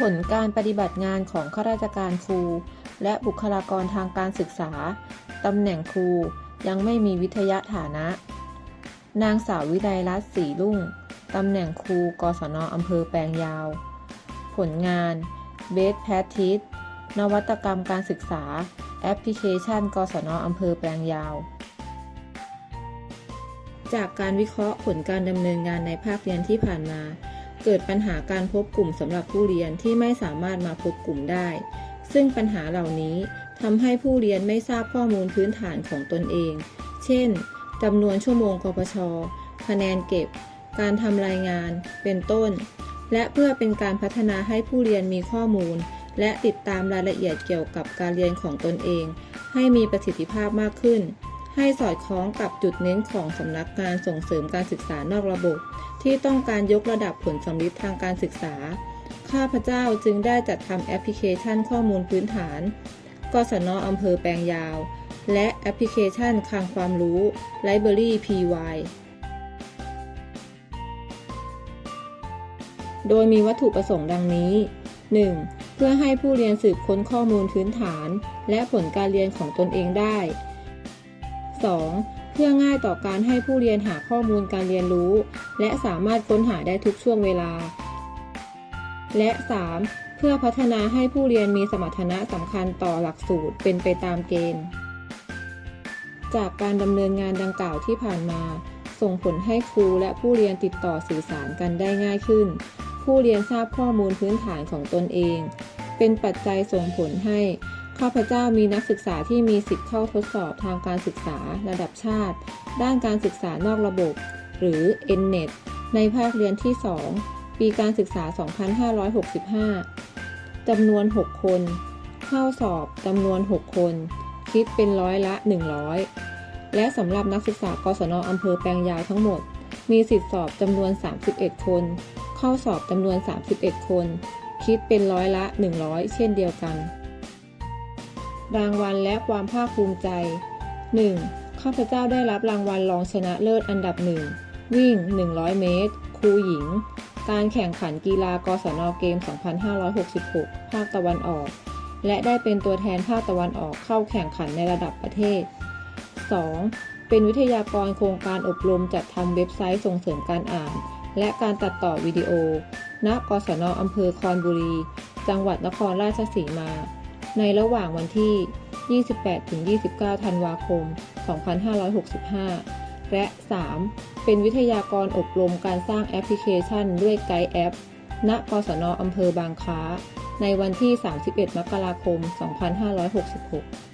ผลการปฏิบัติงานของข้าราชการครู และบุคลากรทางการศึกษา ตำแหน่งครูยังไม่มีวิทยาฐานะ นางสาววิไลรัตน์ศรีรุ่ง ตำแหน่งครูกศนอำเภอแปลงยาว ผลงาน Best Practice นวัตกรรมการศึกษา แอปพลิเคชัน กศนอำเภอแปลงยาว จากการวิเคราะห์ผลการดำเนินงานในภาคเรียนที่ผ่านมา เกิดปัญหาการพบกลุ่มสำหรับผู้เรียนที่ไม่สามารถมาพบกลุ่มได้ ซึ่งปัญหาเหล่านี้ทำให้ผู้เรียนไม่ทราบข้อมูลพื้นฐานของตนเอง เช่นจำนวนชั่วโมงกพช คะแนนเก็บ การทำรายงาน เป็นต้น และเพื่อเป็นการพัฒนาให้ผู้เรียนมีข้อมูล และติดตามรายละเอียดเกี่ยวกับการเรียนของตนเอง ให้มีประสิทธิภาพมากขึ้น ให้สอดคล้องกับจุดเน้นของสำนักงานส่งเสริมการศึกษานอกระบบ ที่ต้องการยกระดับผลสำลิดทางการศึกษา ข้าพเจ้าจึงได้จัดทำแอปพลิเคชันข้อมูลพื้นฐาน กศนอำเภอแปลงยาว และแอปพลิเคชันคลังความรู้ Library PY โดยมีวัตถุประสงค์ดังนี้ 1. เพื่อให้ผู้เรียนสืบค้นข้อมูลพื้นฐาน และผลการเรียนของตนเองได้ 2. เพื่อง่ายต่อการให้ผู้เรียนหาข้อมูลการเรียนรู้ และสามารถค้นหาได้ทุกช่วงเวลา และ 3. เพื่อพัฒนาให้ผู้เรียนมีสมรรถนะสำคัญต่อหลักสูตรเป็นไปตามเกณฑ์ จากการดำเนินงานดังกล่าวที่ผ่านมา ส่งผลให้ครูและผู้เรียนติดต่อสื่อสารกันได้ง่ายขึ้น ผู้เรียนทราบข้อมูลพื้นฐานของตนเอง เป็นปัจจัยส่งผลให้ ข้าพเจ้ามีนักศึกษาที่มีสิทธิ์เข้าทดสอบทางการศึกษาระดับชาติ ด้านการศึกษานอกระบบ หรือ NNET ในภาคเรียนที่ 2 ปีการศึกษา 2565 จำนวน 6 คน เข้าสอบจำนวน 6 คน คิดเป็นร้อยละ 100 และสำหรับนักศึกษากศนอำเภอแปลงยาวทั้งหมด มีสิทธิสอบจำนวน 31 คน เข้าสอบจำนวน 31 คน คิดเป็นร้อยละ 100 เช่นเดียวกัน รางวัลและความภาคภูมิใจ 1. ข้าพเจ้าได้รับรางวัลรองชนะเลิศอันดับหนึ่งวิ่ง 100 เมตร ครูหญิง การแข่งขันกีฬากศนเกม 2566 ภาคตะวันออก และได้เป็นตัวแทนภาคตะวันออกเข้าแข่งขันในระดับประเทศ 2. เป็นวิทยากรโครงการอบรมจัดทำเว็บไซต์ส่งเสริมการอ่าน และการตัดต่อวิดีโอ ณ กศนอำเภอคอนบุรี จังหวัดนครราชสีมา ในระหว่างวันที่ 28-29 ธันวาคม 2565 และ 3. เป็นวิทยากรอบรมการสร้างแอปพลิเคชันด้วยไกด์แอป ณกศนอำเภอบางค้า ในวันที่ 31 มกราคม 2566